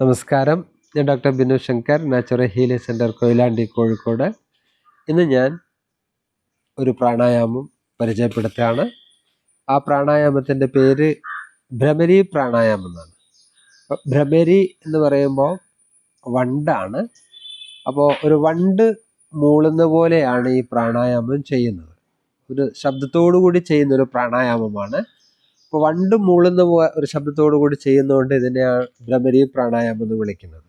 നമസ്കാരം. ഞാൻ doctor Binu Shankar natural healing centre Koyilandy Kozhikode. ഇന്ന് ഞാൻ ഒരു പ്രാണായാമം പരിചയപ്പെടുത്തുകയാണ്. ആ പ്രാണായാമത്തിന്റെ പേര് ഭ്രമരി പ്രാണായാമം എന്നാണ്. ഭ്രമരി എന്ന് പറയുമ്പോൾ വണ്ടാണ്. അപ്പോൾ ഒരു വണ്ട് മൂളുന്ന പോലെയാണ് ഈ പ്രാണായാമം ചെയ്യുന്നത്. ഒരു ശബ്ദത്തോടു കൂടി ചെയ്യുന്നൊരു പ്രാണായാമമാണ് അപ്പോൾ വണ്ടും മൂളുന്ന ഒരു ശബ്ദത്തോടു കൂടി ചെയ്യുന്നതുകൊണ്ട് ഇതിനെയാണ് ഭ്രമരി പ്രാണായാമം എന്ന് വിളിക്കുന്നത്.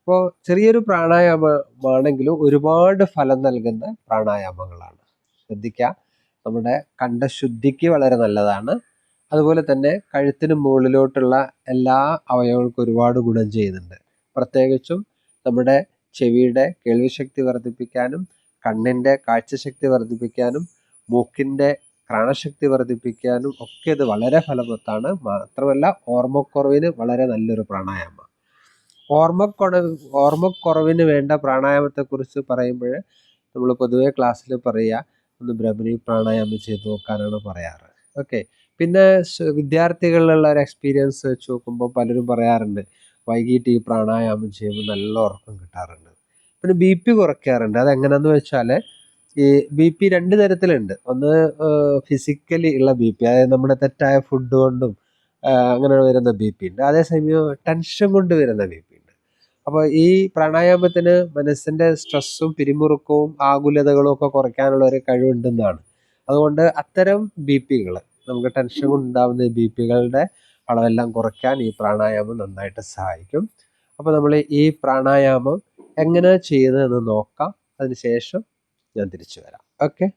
അപ്പോൾ ചെറിയൊരു പ്രാണായാമമാണെങ്കിലും ഒരുപാട് ഫലം നൽകുന്ന പ്രാണായാമങ്ങളാണ്. ശ്രദ്ധിക്കുക നമ്മുടെ കണ്ഠശുദ്ധിക്ക് വളരെ നല്ലതാണ്. അതുപോലെ തന്നെ കഴുത്തിന് മുകളിലോട്ടുള്ള എല്ലാ അവയവങ്ങൾക്കും ഒരുപാട് ഗുണം ചെയ്യുന്നുണ്ട്. പ്രത്യേകിച്ചും നമ്മുടെ ചെവിയുടെ കേൾവിശക്തി വർദ്ധിപ്പിക്കാനും കണ്ണിന്റെ കാഴ്ചശക്തി വർദ്ധിപ്പിക്കാനും മൂക്കിന്റെ പ്രാണശക്തി വർദ്ധിപ്പിക്കാനും ഒക്കെ ഇത് വളരെ ഫലവത്താണ് മാത്രമല്ല ഓർമ്മക്കുറവിന് വളരെ നല്ലൊരു പ്രാണായാമം. ഓർമ്മക്കുറവ് ഓർമ്മക്കുറവിന് വേണ്ട പ്രാണായാമത്തെക്കുറിച്ച് പറയുമ്പോൾ നമ്മൾ പൊതുവെ ക്ലാസ്സിൽ പറയുക ഒന്ന് ഭ്രമരി പ്രാണായാമം ചെയ്ത് നോക്കാനാണ് പറയാറ്. ഓക്കെ. പിന്നെ വിദ്യാർത്ഥികളിലുള്ള ഒരു എക്സ്പീരിയൻസ് വെച്ച് നോക്കുമ്പോൾ പലരും പറയാറുണ്ട് വൈകിട്ട് ഈ പ്രാണായാമം ചെയ്യുമ്പോൾ നല്ല ഉറക്കം കിട്ടാറുണ്ട്. പിന്നെ ബി പി കുറയ്ക്കാറുണ്ട്. അതെങ്ങനെയാണെന്ന് വെച്ചാൽ ഈ ബി പി രണ്ട് തരത്തിലുണ്ട്. ഒന്ന് ഫിസിക്കലി ഉള്ള ബി പി അതായത് നമ്മുടെ തെറ്റായ ഫുഡ് കൊണ്ടും അങ്ങനെ വരുന്ന ബി പി ഉണ്ട്. അതേസമയം ടെൻഷൻ കൊണ്ട് വരുന്ന ബി പി ഉണ്ട്. അപ്പോൾ ഈ പ്രാണായാമത്തിന് മനസ്സിന്റെ സ്ട്രെസ്സും പിരിമുറുക്കവും ആകുലതകളും ഒക്കെ കുറയ്ക്കാനുള്ള ഒരു കഴിവുണ്ടെന്നാണ്. അതുകൊണ്ട് അത്തരം ബി പികൾ നമുക്ക് ടെൻഷൻ കൊണ്ടുണ്ടാകുന്ന ബി പികളുടെ അളവെല്ലാം കുറയ്ക്കാൻ ഈ പ്രാണായാമം നന്നായിട്ട് സഹായിക്കും. അപ്പോൾ നമ്മൾ ഈ പ്രാണായാമം എങ്ങനെ ചെയ്യുന്നതെന്ന് നോക്കാം. അതിനുശേഷം ഞാൻ തിരിച്ചു വരാം. ഓക്കെ.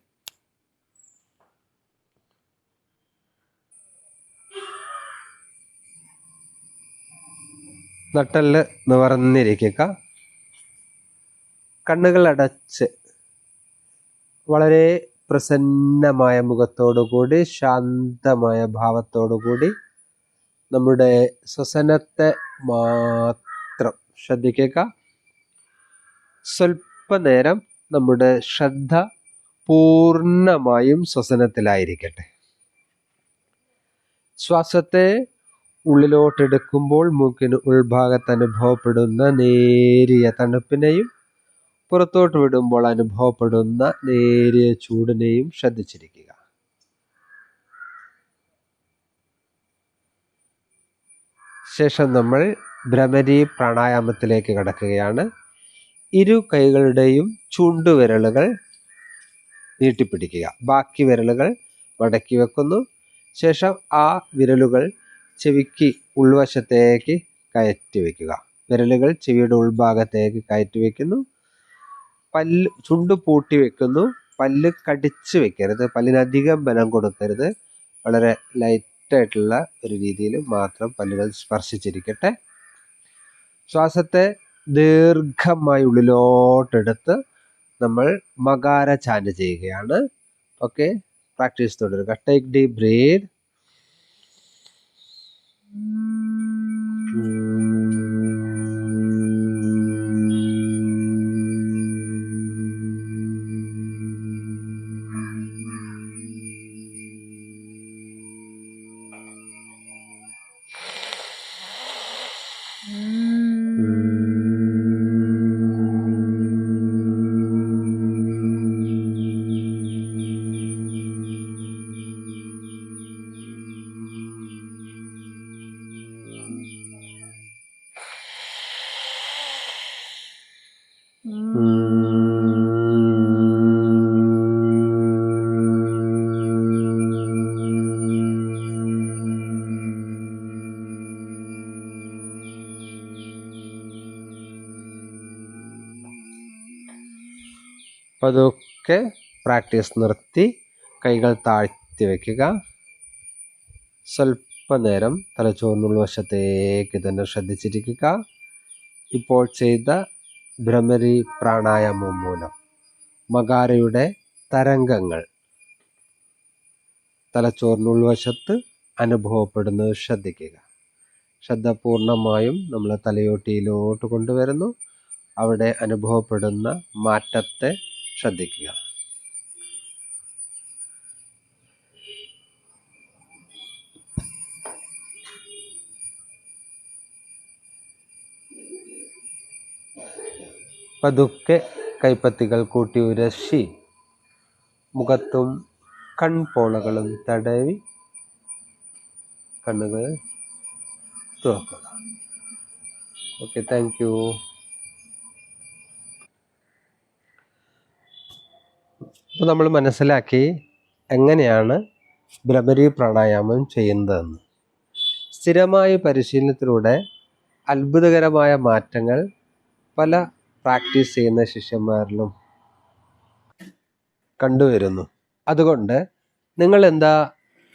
നട്ടൽ നിവർന്നിരിക്കുക. കണ്ണുകൾ അടച്ച് വളരെ പ്രസന്നമായ മുഖത്തോടുകൂടി ശാന്തമായ ഭാവത്തോടുകൂടി നമ്മുടെ ശ്വസനത്തെ മാത്രം ശ്രദ്ധിക്കുക. സ്വല്പനേരം നമ്മുടെ ശ്രദ്ധ പൂർണമായും ശ്വസനത്തിലായിരിക്കട്ടെ. ശ്വാസത്തെ ഉള്ളിലോട്ടെടുക്കുമ്പോൾ മൂക്കിന് ഉൾഭാഗത്ത് അനുഭവപ്പെടുന്ന നേരിയ തണുപ്പിനെയും പുറത്തോട്ട് വിടുമ്പോൾ അനുഭവപ്പെടുന്ന നേരിയ ചൂടിനെയും ശ്രദ്ധിച്ചിരിക്കുക. ശേഷം നമ്മൾ ഭ്രമരി പ്രാണായാമത്തിലേക്ക് കടക്കുകയാണ്. ഇരു കൈകളുടെയും ചൂണ്ടുവിരലുകൾ നീട്ടിപ്പിടിക്കുക. ബാക്കി വിരലുകൾ മടക്കി വെക്കുന്നു. ശേഷം ആ വിരലുകൾ ചെവിക്ക് ഉൾവശത്തേക്ക് കയറ്റി വയ്ക്കുക. വിരലുകൾ ചെവിയുടെ ഉൾഭാഗത്തേക്ക് കയറ്റി വയ്ക്കുന്നു. പല്ല് ചുണ്ട് പൂട്ടി വെക്കുന്നു പല്ല് കടിച്ചു വെക്കരുത് പല്ലിനധികം ബലം കൊടുക്കരുത്. വളരെ ലൈറ്റായിട്ടുള്ള ഒരു രീതിയിൽ മാത്രം പല്ലുകൾ സ്പർശിച്ചിരിക്കട്ടെ. ശ്വാസത്തെ ദീർഘമായി ഉള്ളിലോട്ടെടുത്ത് നമ്മൾ മകാര ചാൻഡ് ചെയ്യുകയാണ്. ഓക്കെ പ്രാക്ടീസ് തുടരുക. ടേക്ക് ഡീപ് ബ്രീത്ത് പതുക്കെ പ്രാക്ടീസ് നിർത്തി കൈകൾ താഴ്ത്തി വയ്ക്കുക സ്വല്പനേരം തലച്ചോറിനുള്ള വശത്തേക്ക് തന്നെ ശ്രദ്ധിച്ചിരിക്കുക. ഇപ്പോൾ ചെയ്ത ഭ്രമരി പ്രാണായാമം മൂലം. മകാരയുടെ തരംഗങ്ങൾ. തലച്ചോറിനുൾവശത്ത് അനുഭവപ്പെടുന്നത് ശ്രദ്ധിക്കുക. ശ്രദ്ധ പൂർണമായും നമ്മൾ തലയോട്ടിയിലോട്ട് കൊണ്ടുവരുന്നു. അവിടെ അനുഭവപ്പെടുന്ന മാറ്റത്തെ ശ്രദ്ധിക്കുക. പതുക്കെ കൈപ്പത്തികൾ കൂട്ടി ഉരശി മുഖത്തും കൺപോളകളും തടവി കണ്ണുകൾ തുറക്കുക. ഓക്കെ താങ്ക് യു അപ്പോൾ നമ്മൾ മനസ്സിലാക്കി എങ്ങനെയാണ് ഭ്രമരി പ്രാണായാമം ചെയ്യുന്നതെന്ന്. സ്ഥിരമായ പരിശീലനത്തിലൂടെ അത്ഭുതകരമായ മാറ്റങ്ങൾ പല പ്രാക്ടീസ് ചെയ്യുന്ന ശിഷ്യന്മാരിലും കണ്ടുവരുന്നു. അതുകൊണ്ട് നിങ്ങൾ എന്താ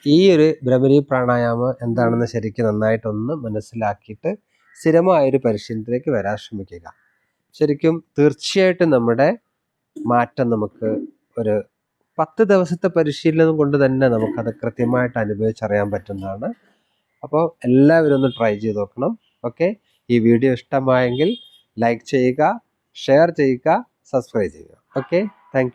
ഈ ഒരു ഭ്രമരി പ്രാണായാമം എന്താണെന്ന് ശരിക്കും നന്നായിട്ടൊന്ന് മനസ്സിലാക്കിയിട്ട് സ്ഥിരമായൊരു പരിശീലനത്തിലേക്ക് വരാൻ ശ്രമിക്കുക. ശരിക്കും തീർച്ചയായിട്ടും നമ്മുടെ മാറ്റം നമുക്ക് ഒരു പത്ത് ദിവസത്തെ പരിശീലനം കൊണ്ട് തന്നെ നമുക്കത് കൃത്യമായിട്ട് അനുഭവിച്ചറിയാൻ പറ്റുന്നതാണ്. അപ്പോൾ എല്ലാവരും ഒന്ന് ട്രൈ ചെയ്ത് നോക്കണം. ഓക്കെ? ഈ വീഡിയോ ഇഷ്ടമായെങ്കിൽ ലൈക്ക് ചെയ്യുക ഷെയർ ചെയ്യുക സബ്സ്ക്രൈബ് ചെയ്യുക. Okay thank